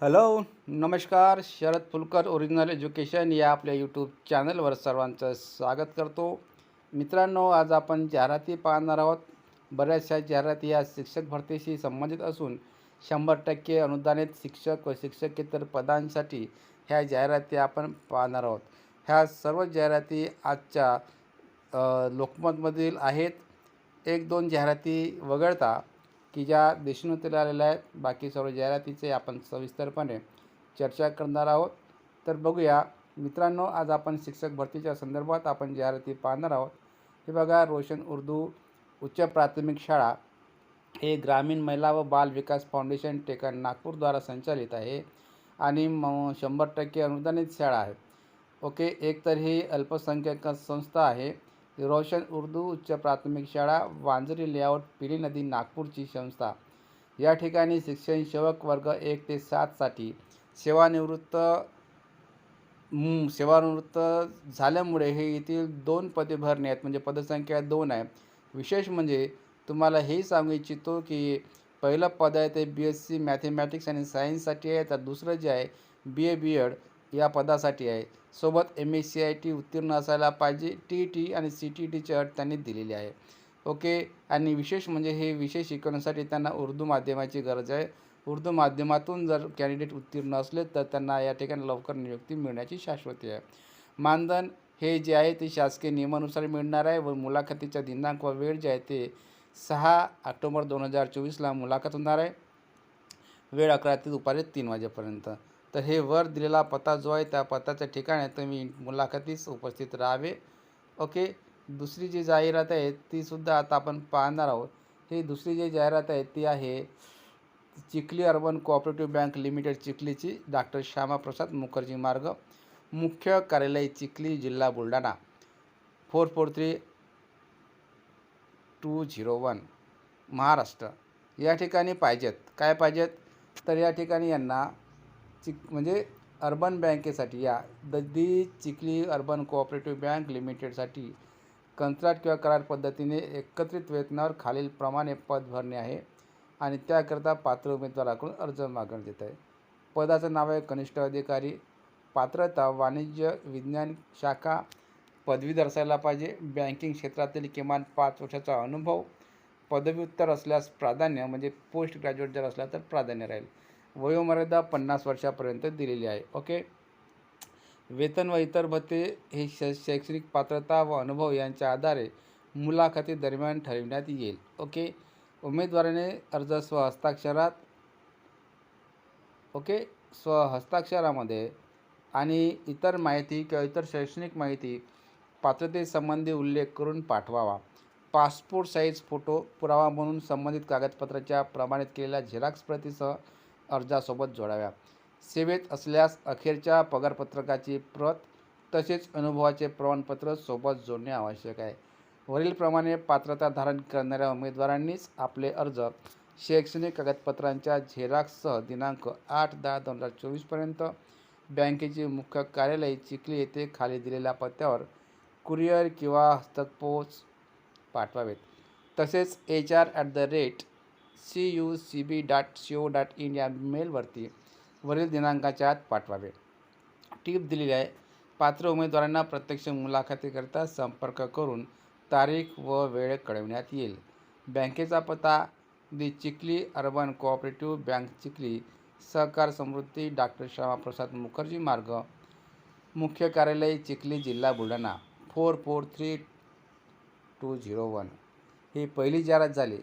Hello नमस्कार. Sharad Phulkar original education या आपल्या यूट्यूब चॅनलवर सर्वांचं स्वागत करतो. मित्रांनो आज आपण जाहिराती पाहणार आहोत. बऱ्याचशा जाहिराती या शिक्षक भरतीशी संबंधित असून शंभर टक्के अनुदानित शिक्षक व शिक्षकेतर पदांसाठी ह्या जाहिराती आपण पाहणार आहोत. ह्या सर्व जाहिराती आजच्या लोकमतमधील आहेत. एक दोन जाहिराती वगळता की ज्या देशोन्नतीला आलेल्या आहेत बाकी सर्व जाहिरातीचे आपण सविस्तरपणे चर्चा करणार आहोत. तर बघूया. मित्रांनो आज आपण शिक्षक भरतीच्या संदर्भात आपण जाहिराती पाहणार आहोत. हे बघा रोशन उर्दू उच्च प्राथमिक शाळा हे ग्रामीण महिला व बाल विकास फाउंडेशन टेकन नागपूरद्वारा संचालित आहे आणि म शंभर टक्के अनुदानित शाळा आहे. ओके एक तर ही अल्पसंख्याक संस्था आहे. रोशन उर्दू उच्च प्राथमिक शाळा वांजरी लेआउट पिली नदी नागपूरची संस्था. या ठिकाणी शिक्षण सेवक वर्ग एक ते सातसाठी सेवानिवृत्त सेवानिवृत्त झाल्यामुळे हे येथील दोन पदे भरणे आहेत. म्हणजे पदसंख्या दोन आहे. विशेष म्हणजे तुम्हाला हे सांगू इच्छितो की पहिलं पद आहे ते बी एस सी मॅथेमॅटिक्स आणि सायन्ससाठी आहे. तर दुसरं जे आहे बी ए बी एड या पदासाठी आहे. सोबत M S C I T उत्तीर्ण असायला पाहिजे. टी ई टी आणि सी टी टीची अट त्यांनी दिलेली आहे. ओके? आणि विशेष म्हणजे हे विषय शिकवण्यासाठी त्यांना उर्दू माध्यमाची गरज आहे. उर्दू माध्यमातून जर कॅन्डिडेट उत्तीर्ण असले तर त्यांना या ठिकाणी लवकर नियुक्ती मिळण्याची शाश्वती आहे. मानधन हे जे आहे ते शासकीय नियमानुसार मिळणार आहे व मुलाखतीचा दिनांक व वेळ जे आहे ते सहा ऑक्टोबर दोन हजार चोवीसला मुलाखत होणार आहे. वेळ अकरा ते दुपारी तीन वाजेपर्यंत. तर हे वर दिलेला पत्ता जो आहे त्या पत्त्याच्या ठिकाणी तुम्ही मुलाखतीस उपस्थित राहावे. ओके? दुसरी जी जाहिरात आहे तीसुद्धा आता आपण पाहणार आहोत. ही दुसरी जी जाहिरात आहे ती आहे Chikhli urban cooperative bank limited चिखलीची. Doctor Shyamaprasad Mukherjee मार्ग. मुख्य कार्यालय चिखली जिल्हा Buldhana. Four four three two zero one Maharashtra. या ठिकाणी पाहिजेत. काय पाहिजेत? तर या ठिकाणी यांना चिक म्हणजे अर्बन बँकेसाठी या ददी चिखली अर्बन कोऑपरेटिव्ह बँक लिमिटेडसाठी कंत्राट किंवा करार पद्धतीने एकत्रित वेतनावर खालीलप्रमाणे पद भरणे आहे आणि त्याकरता पात्र उमेदवाराकडून अर्ज मागण्यात येत आहे. पदाचं नाव आहे कनिष्ठ अधिकारी. पात्रता वाणिज्य विज्ञान शाखा. पदवीधर असायला पाहिजे. बँकिंग क्षेत्रातील किमान पाच वर्षाचा अनुभव. पदव्युत्तर असल्यास प्राधान्य म्हणजे पोस्ट ग्रॅज्युएट जर असला तर प्राधान्य राहील. वयोमर्यादा पन्नास वर्षापर्यंत दिलेली आहे. ओके? वेतन व इतर भत्ते हे श शैक्षणिक पात्रता व अनुभव यांच्या आधारे मुलाखती दरम्यान ठरविण्यात येईल. ओके? उमेदवाराने अर्ज स्वहस्ताक्षरात ओके? स्वहस्ताक्षरामध्ये आणि इतर माहिती किंवा इतर शैक्षणिक माहिती पात्रतेसंबंधी उल्लेख करून पाठवावा. पासपोर्ट साईज फोटो पुरावा म्हणून संबंधित कागदपत्राच्या प्रमाणित केलेल्या झेरॉक्स प्रतीसह अर्जासोबत जोडाव्या. सेवेत असल्यास अखेरच्या पगारपत्रकाची प्रत तसेच अनुभवाचे प्रमाणपत्र सोबत जोडणे आवश्यक आहे. वरीलप्रमाणे पात्रता धारण करणाऱ्या उमेदवारांनीच आपले अर्ज शैक्षणिक कागदपत्रांच्या झेरॉक्ससह दिनांक आठ दहा दोन हजार चोवीसपर्यंत बँकेचे मुख्य कार्यालय चिखली येथे खाली दिलेल्या पत्त्यावर कुरिअर किंवा हस्तपोच पाठवावेत. तसेच H R at the rate C U C B dot C O dot in या मेलवरती वरील दिनांकाच्या आत पाठवावे. टीप दिलेली आहे पात्र उमेदवारांना प्रत्यक्ष मुलाखतीकरिता संपर्क करून तारीख व वेळ कळविण्यात येईल. बँकेचा पत्ता the Chikhli urban cooperative bank Chikhli Sahakar Samruddhi doctor Shyamaprasad Mukherjee मार्ग मुख्य कार्यालय चिखली जिल्हा Buldhana four four three two zero one. ही पहिली जाहिरात झाली.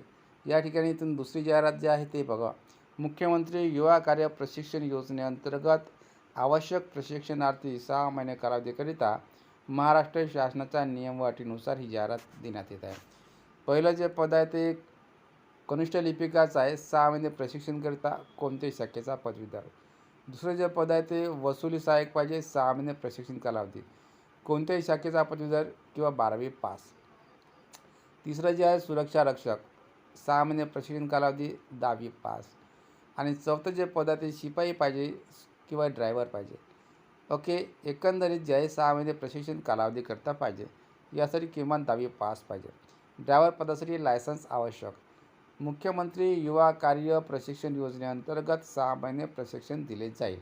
या ठिकाणी इथून दुसरी जाहिरात जी आहे ते बघा. मुख्यमंत्री युवा कार्य प्रशिक्षण योजनेअंतर्गत आवश्यक प्रशिक्षणार्थी सहा महिने कालावधीकरिता महाराष्ट्र शासनाच्या नियम व अटीनुसार ही जाहिरात देण्यात येत आहे. पहिलं जे पद आहे ते कनिष्ठ लिपिकाचं आहे. सहा महिने प्रशिक्षणकरिता कोणत्याही शाखेचा पदवीधर. दुसरं जे पद आहे ते वसुली सहाय्यक पाहिजे. सहा महिने प्रशिक्षण कालावधी. कोणत्याही शाखेचा पदवीधर किंवा बारावी पास. तिसरं जे आहे सुरक्षा रक्षक. सहा महिने प्रशिक्षण कालावधी दहावी पास. आणि चौथं जे पद आहे ते शिपाई पाहिजे किंवा ड्रायव्हर पाहिजे. ओके एकंदरीत जे आहे सहा महिने प्रशिक्षण कालावधी करता पाहिजे यासाठी किमान दहावी पास पाहिजे. ड्रायव्हर पदासाठी लायसन्स आवश्यक. मुख्यमंत्री युवा कार्य प्रशिक्षण योजनेअंतर्गत सहा महिने प्रशिक्षण दिले जाईल.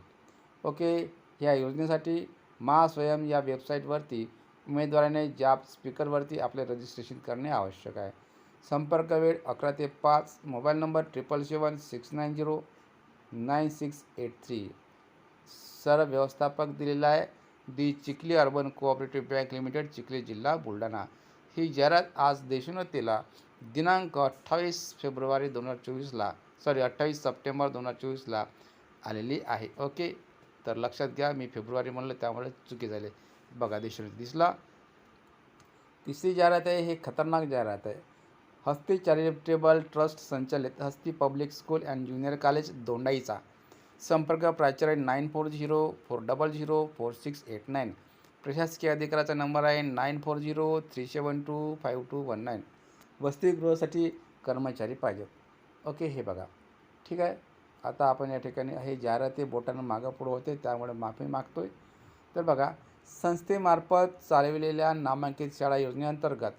ओके या योजनेसाठी महास्वयम या वेबसाईटवरती उमेदवाराने जॉब स्पीकरवरती आपले रजिस्ट्रेशन करणे आवश्यक आहे. संपर्क वेळ अकरा ते पाच. Mobile number triple seven six nine zero nine six eight three. Sir व्यवस्थापक दिलेला आहे. The Chikhli urban cooperative bank limited Chikhli जिल्हा बुलढाणा. ही जाहिरात आज देशोन्नतीला दिनांक अठ्ठावीस फेब्रुवारी दोन हजार चोवीसला सॉरी अठ्ठावीस सप्टेंबर दोन हजार चोवीसला आलेली आहे. ओके? तर लक्षात घ्या मी फेब्रुवारी म्हणलं त्यामुळे चुकी झाले. बघा देशोन्नती दिसला. तिसरी जाहिरात आहे हे खतरनाक जाहिरात आहे. हस्ती चॅरिटेबल ट्रस्ट संचालित Hasti public school and junior college Dondaicha. संपर्क प्राचार्य nine four zero four double zero four six eight nine. प्रशासकीय अधिकाराचा नंबर आहे nine four zero three seven two five two one nine. वसतिगृहासाठी कर्मचारी पाहिजेत ओके हे बघा. ठीक आहे? आता आपण या ठिकाणी हे जाहिराती बोटानं मागं पुढं होते त्यामुळे माफी मागतोय. तर बघा संस्थेमार्फत चालविलेल्या नामांकित शाळा योजनेअंतर्गत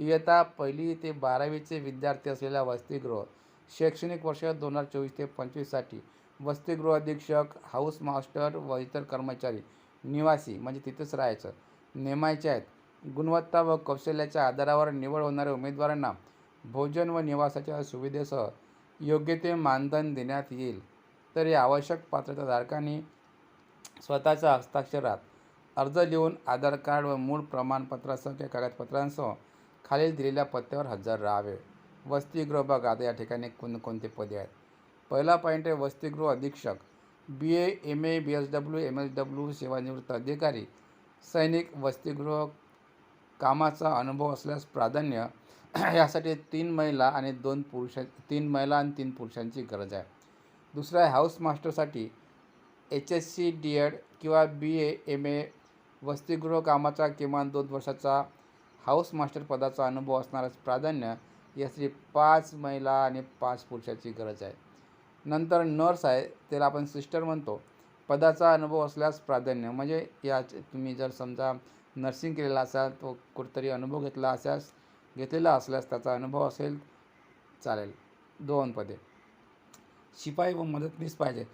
इयत्ता पहिली ते बारावीचे विद्यार्थी असलेल्या वसतिगृह शैक्षणिक वर्ष दोन हजार चोवीस ते पंचवीससाठी वसतिगृह अधीक्षक हाऊस मास्टर व इतर कर्मचारी निवासी म्हणजे तिथेच राहायचं. नेमायचे आहेत. गुणवत्ता व कौशल्याच्या आधारावर निवड होणाऱ्या उमेदवारांना भोजन व निवासाच्या सुविधेसह योग्य ते मानधन देण्यात येईल. तर या आवश्यक पात्रताधारकांनी स्वतःच्या हस्ताक्षरात अर्ज लिहून आधार कार्ड व मूळ प्रमाणपत्रासह किंवा कागदपत्रांसह खालील दिलेल्या पत्त्यावर हजर राहावे. वसतिगृह बघा. आता या ठिकाणी कोणकोणते पदे आहेत? पहिला पॉईंट आहे वसतिगृह अधीक्षक. B A M A B S W M S W सेवानिवृत्त अधिकारी. सैनिक वसतिगृह कामाचा अनुभव असल्यास प्राधान्य यासाठी तीन महिला आणि दोन पुरुष तीन महिला आणि तीन पुरुषांची गरज आहे. दुसरा आहे house मास्टरसाठी H S C D Ed किंवा बी ए एम ए वसतिगृह कामाचा किमान दोन वर्षाचा हाऊस मास्टर पदाचा अनुभव असणाऱ्यास प्राधान्य यासाठी पाच महिला आणि पाच पुरुषाची गरज आहे. नंतर नर्स आहे त्याला आपण सिस्टर म्हणतो. पदाचा अनुभव असल्यास प्राधान्य. म्हणजे या तुम्ही जर समजा नर्सिंग केलेला असाल तो कुठतरी अनुभव घेतला असल्यास घेतलेला असल्यास त्याचा अनुभव असेल चालेल. दोन पदे. शिपाई व मदतनीस पाहिजे.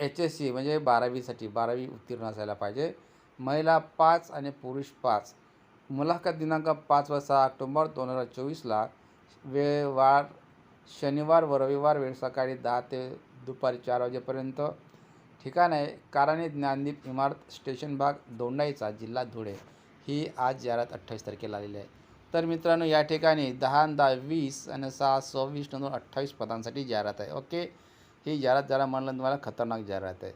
एच एस सी म्हणजे बारावीसाठी बारावी उत्तीर्ण असायला पाहिजे. महिला पाच आणि पुरुष पाच. मुलाखत दिनांक पाच व सहा ऑक्टोंबर दोन हजार चोवीसला वेळवार शनिवार व रविवार वेळ सकाळी दहा ते दुपारी चार वाजेपर्यंत. ठिकाण आहे कारणे ज्ञानदीप इमारत स्टेशन भाग दोंडाईचा जिल्हा धुळे. ही आज जाहिरात अठ्ठावीस तारखेला आलेली आहे. तर मित्रांनो या ठिकाणी दहा दहा वीस आणि सहा सव्वीस नंतर अठ्ठावीस पदांसाठी जाहिरात आहे. ओके? ही जाहिरात जरा म्हणलं तुम्हाला खतरनाक जाहिरात आहे.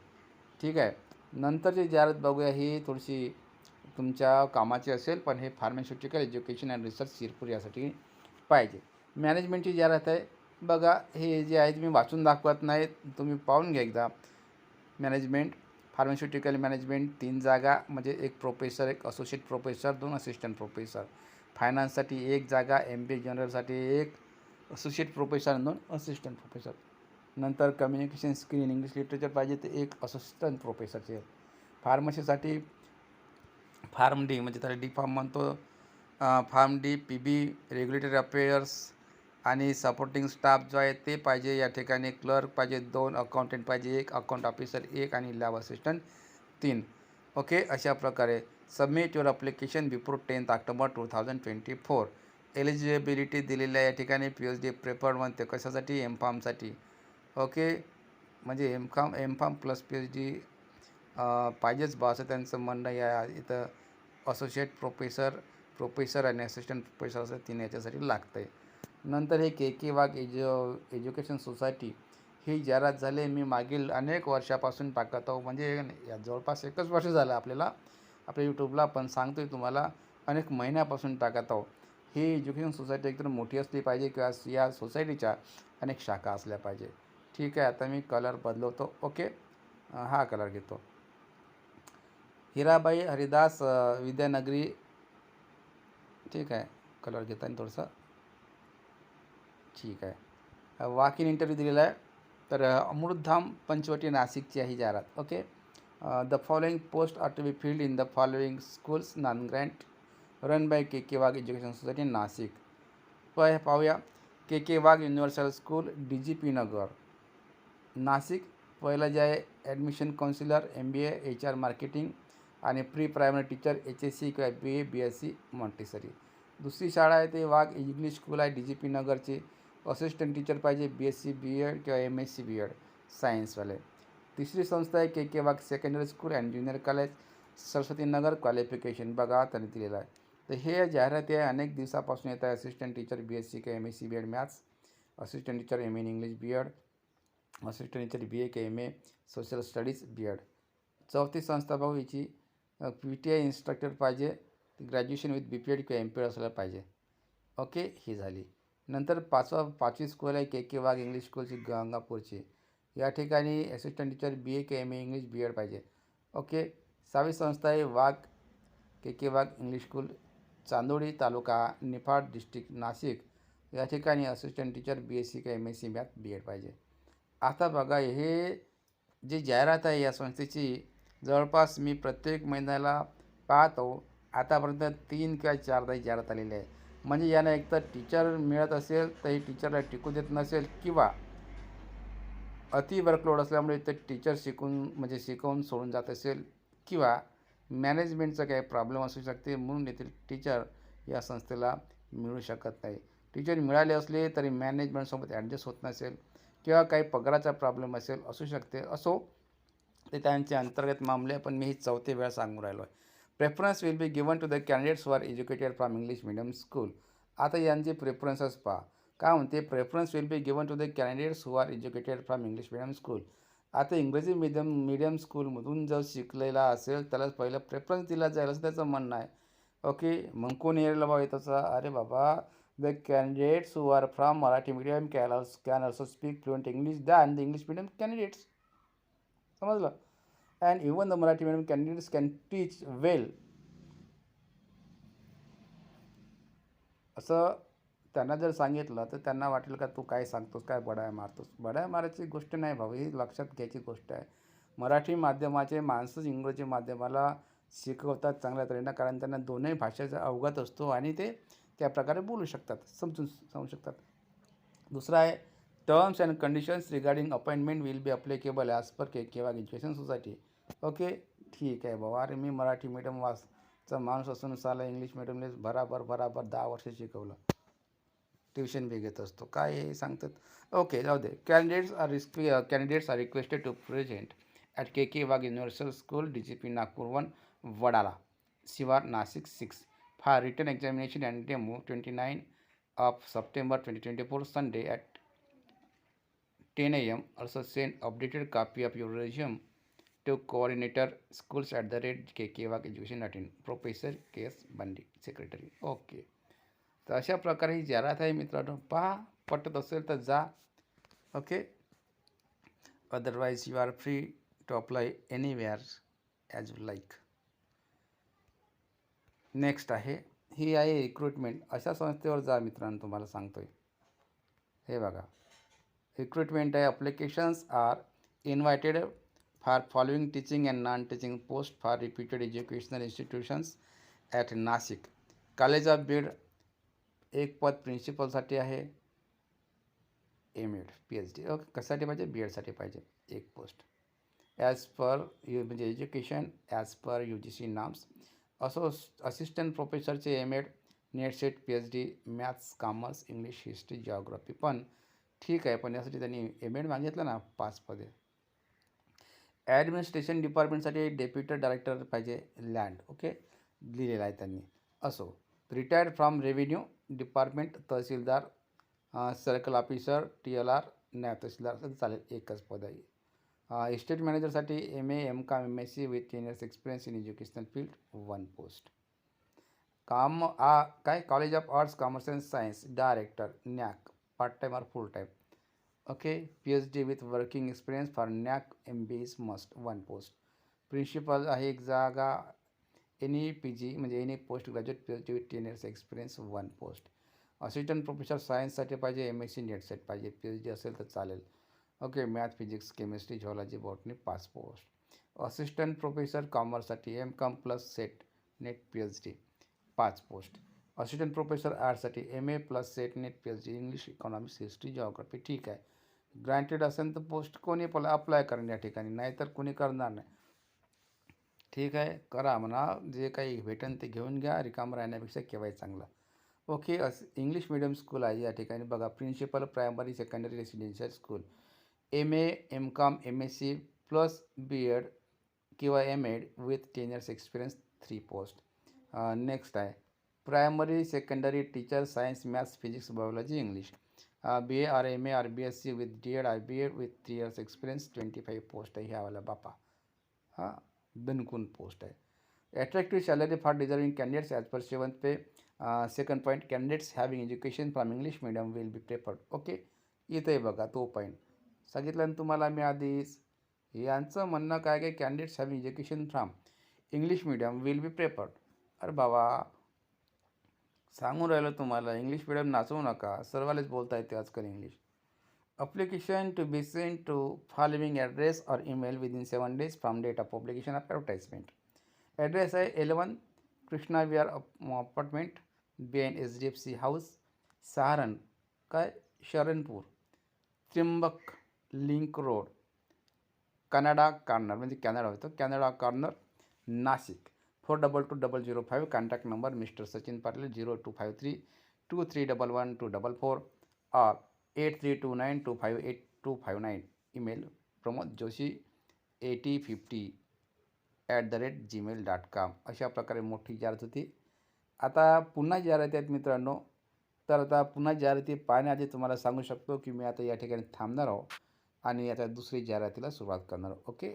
ठीक आहे? नंतरची जाहिरात बघूया. ही थोडीशी तुमच्या कामाची असेल पण हे pharmaceutical education and research Shirpur यासाठी पाहिजे. मॅनेजमेंटची जाहिरात आहे बघा हे जे आहे मी वाचून दाखवत नाही तुम्ही पाहून घ्या एकदा. मॅनेजमेंट फार्मास्युटिकल मॅनेजमेंट तीन जागा म्हणजे एक प्रोफेसर एक असोसिएट प्रोफेसर दोन असिस्टंट प्रोफेसर फायनान्ससाठी एक जागा एम बी ए जनरलसाठी एक असोसिएट प्रोफेसर दोन असिस्टंट प्रोफेसर नंतर कम्युनिकेशन स्किल इंग्लिश लिटरेचर पाहिजे ते एक असिस्टंट प्रोफेसरचे फार्मसीसाठी फार्म डी म्हणजे त्याला डी फार्म म्हणतो. Pharm D P B regulatory affairs आणि सपोर्टिंग स्टाफ जो आहे ते पाहिजे. या ठिकाणी क्लर्क पाहिजे दोन अकाउंटंट पाहिजे एक अकाउंट ऑफिसर एक आणि लॅब असिस्टंट तीन. ओके? अशा प्रकारे submit your application before tenth October two thousand twenty four. Eligibility दिलेल्या या ठिकाणी पी एच डी प्रेफर्ड म्हणते कशासाठी? एम फार्मसाठी. ओके? म्हणजे M pharm M pharm plus P H D पाहिजेच बा असं त्यांचं म्हणणं या इथं असोसिएट प्रोफेसर प्रोफेसर आणि असिस्टंट प्रोफेसर असं तीन याच्यासाठी लागतं आहे नंतर हे के के वाघ एज्यु एज्युकेशन सोसायटी ही जाहिरात झाली मी मागील अनेक वर्षापासून टाकत आहो. म्हणजे या जवळपास एकच वर्ष झालं आपल्याला. आपल्या यूट्यूबला पण सांगतो आहे तुम्हाला. अनेक महिन्यापासून टाकत आहो. ही एज्युकेशन सोसायटी एकदम मोठी असली पाहिजे किंवा या सोसायटीच्या अनेक शाखा असल्या पाहिजे. ठीक आहे. आता मी कलर बदलवतो. ओके हा कलर घेतो. हिराबाई हरिदास विद्यानगरी. ठीक आहे. कलर घेता येईल थोडंसं. ठीक आहे. वाकिन इन इंटरव्ह्यू दिलेला आहे. तर अमृतधाम पंचवटी नाशिकची आहे जाहिरात. Okay? The following post are to be filled in the following schools non grant run by K K Wagh education society Nashik पाय पाहूया K K Wagh universal school D G P Nagar Nashik पहिलं जे आहे admission counsellor M B A H R marketing आणि pre primary teacher H S C किंवा B A B S C Montessori दुसरी शाळा आहे ते वाघ इंग्लिश स्कूल आहे डी जी पी नगरचे. असिस्टंट टीचर पाहिजे B S C B Ed किंवा M S C B Ed सायन्सवाले तिसरी संस्था आहे K K Wagh secondary school and junior college Saraswati Nagar qualification बघा त्यांनी दिलेलं आहे. तर हे जाहिराती आहे अनेक दिवसापासून येत आहे assistant teacher B S C किंवा M S C B Ed maths assistant teacher M N English B Ed assistant teacher B A K M A social studies B Ed चौथी संस्था भाऊ हिची पी टी आय इन्स्ट्रक्टर पाहिजे. Graduation with B P Ed किंवा M P Ed असायला पाहिजे. Okay ही झाली. नंतर पाचवा पाचवी स्कूल आहे के के वाघ इंग्लिश स्कूलची गंगापूरची. या ठिकाणी assistant teacher B A K M A English B Ed पाहिजे. ओके सहावी संस्था आहे Wagh K K Wagh English school Chandori taluka Niphad district Nashik. या ठिकाणी assistant teacher B S C किंवा M S C math B Ed पाहिजे. आता बघा हे जी जाहिरात आहे या संस्थेची जवळपास मी प्रत्येक महिन्याला पाहतो. आतापर्यंत तीन किंवा चारदा ही जाहिरात आलेली आहे. म्हणजे यानं एकतर टीचर मिळत असेल तर ही टीचरला टिकू देत नसेल किंवा अति वर्कलोड असल्यामुळे ते टीचर शिकून म्हणजे शिकवून सोडून जात असेल किंवा मॅनेजमेंटचा काही प्रॉब्लेम असू शकते म्हणून येथील टीचर या संस्थेला मिळू शकत नाही. टीचर मिळाले असले तरी मॅनेजमेंटसोबत ॲडजस्ट होत नसेल किंवा काही पगाराचा प्रॉब्लेम असेल असू शकते. असो ते त्यांचे अंतर्गत मामले पण मी ही चौथे वेळा सांगून राहिलो आहे. Preference will be given to the candidates for educated from English medium school आता यांचे प्रेफरन्सच पहा. काय म्हणते? Preference will be given to the candidates who are educated from English medium school आता इंग्रजी मिडियम मीडियम स्कूलमधून जर शिकलेला असेल त्याला पहिलं प्रेफरन्स दिला जाईल असं त्याचं म्हणणं आहे. ओके मग कोण येईल बाबा तसा अरे बाबा the candidates who are from Marathi medium can can also speak fluent English than the English medium candidates समजलं? And even the Marathi medium candidates can teach well असं त्यांना जर सांगितलं तर त्यांना वाटेल का तू काय सांगतोस काय बडाया मारतोस? बडाया मारायची गोष्ट नाही भाऊ ही लक्षात घ्यायची गोष्ट आहे. मराठी माध्यमाचे माणसंच इंग्रजी माध्यमाला शिकवतात चांगल्या तऱ्हेनं कारण त्यांना दोन्ही भाषेचा अवगत असतो आणि ते त्या प्रकारे बोलू शकतात समजून सांगू शकतात. दुसरं आहे terms and conditions regarding appointment will be applicable as per K केव्हा एज्युकेशन सोसायटी ओके ठीक आहे बाबा अरे मी मराठी मीडियम वाचचा माणूस असून साला इंग्लिश मिडियमने भराभर भराभर दहा वर्ष शिकवलं. ट्युशन बी घेत असतो. काय हे सांगतात? ओके जाऊ दे. Candidates are risk candidates are requested to present at K K Wagh universal school D G P Nagpur one Wadala Shivar Nashik six for written examination and demo twenty nine of September twenty twenty four Sunday at ten A also send updated copy of your resume to coordinator schools at the rate K K at education attend professor K S Bandi secretary okay तर अशा प्रकारे ही जाहिरात आहे मित्रांनो. पहा पटत असेल तर जा. Okay otherwise you are free to apply anywhere as you like next आहे. ही आहे रिक्रुटमेंट अशा संस्थेवर जा मित्रांनो तुम्हाला सांगतोय. हे बघा. Recruitment आहे. Are are for for following teaching and non teaching post for reputed educational institutions at Nashik college of Beed एक पद प्रिन्सिपलसाठी आहे. M Ed P H D okay कशासाठी पाहिजे? बी एडसाठी पाहिजे. एक पोस्ट ॲज पर यू म्हणजे education as per U G C norms असो assistant प्रोफेसरचे M Ed NET SET P H D maths commerce English history geography पण ठीक आहे पण यासाठी त्यांनी एम एड मागितलं ना पाच पदे ॲडमिनिस्ट्रेशन डिपार्टमेंटसाठी डेप्युटी डायरेक्टर पाहिजे लँड ओके लिहिलेलं आहे त्यांनी. असो retired from revenue department tehsildar circle officer T L R naib tehsildar असं चालेल एकच पद आहे estate मॅनेजरसाठी M A M com M S C with ten years experience in educational field one post काम आ काय? College of arts commerce and science director NAAC part time और full time okay P H D with working experience for NAAC M B is must one post principal आहे एक जागा any P G म्हणजे any post graduate P H D with ten years experience one post assistant professor सायन्ससाठी पाहिजे M S C NET SET पाहिजे P H D असेल तर चालेल. Okay math physics chemistry zoology botany पाच post assistant professor कॉमर्ससाठी M com plus SET NET P H D पाच post assistant professor आर्टसाठी M A plus SET NET P H D English economics history geography ठीक आहे. Granted असेल तर post कोणी पण apply करेन या ठिकाणी नाहीतर कोणी करणार नाही. ठीक आहे करा म्हणा जे काही भेटेन ते घेऊन घ्या रिकाम राहण्यापेक्षा केव्हाही चांगलं. ओके अस इंग्लिश मिडियम स्कूल आहे या ठिकाणी. बघा principal primary secondary residential school M A M com M S C plus B Ed किंवा M Ed with ten years experience three post next आहे. Primary secondary teacher science maths physics biology English B A or M A or B S C with D Ed I B Ed with three years experience twenty five post आहे ह्यावाला बापा. हां बिनकुन post आहे. Attractive salary for deserving candidates as per seventh pay second point candidates having education from English medium will be preferred okay इथंही बघा तो point सांगितलं ना तुम्हाला मी आधीच? यांचं म्हणणं काय काय candidates having education from English medium will be preferred अरे बाबा सांगून राहिलं तुम्हाला इंग्लिश मिडियम नाचवू नका. सर्वालेच बोलता येते आजकाल English application to be sent to following address or email within 7 days from date of publication of advertisement. Address आहे eleven Krishna Vihar apartment B N H D F C house Saharan काय Sharanpur Trimbak link road Canada corner म्हणजे Canada होतो Canada corner Nashik four double two double zero five contact number mister Sachin Patil zero two five three two three double one two double four R eight three two nine two five eight two five nine email Pramod Joshi eighty fifty at the rate Gmail dot com अशा प्रकारे मोठी जाहिरात होती. आता पुन्हा जाहिराती आहेत मित्रांनो तर आता पुन्हा जाहिराती पाहण्याआधी तुम्हाला सांगू शकतो की मी आता या ठिकाणी थांबणार आहो आणि आता दुसरी जाहिरातीला सुरुवात करणार ओके?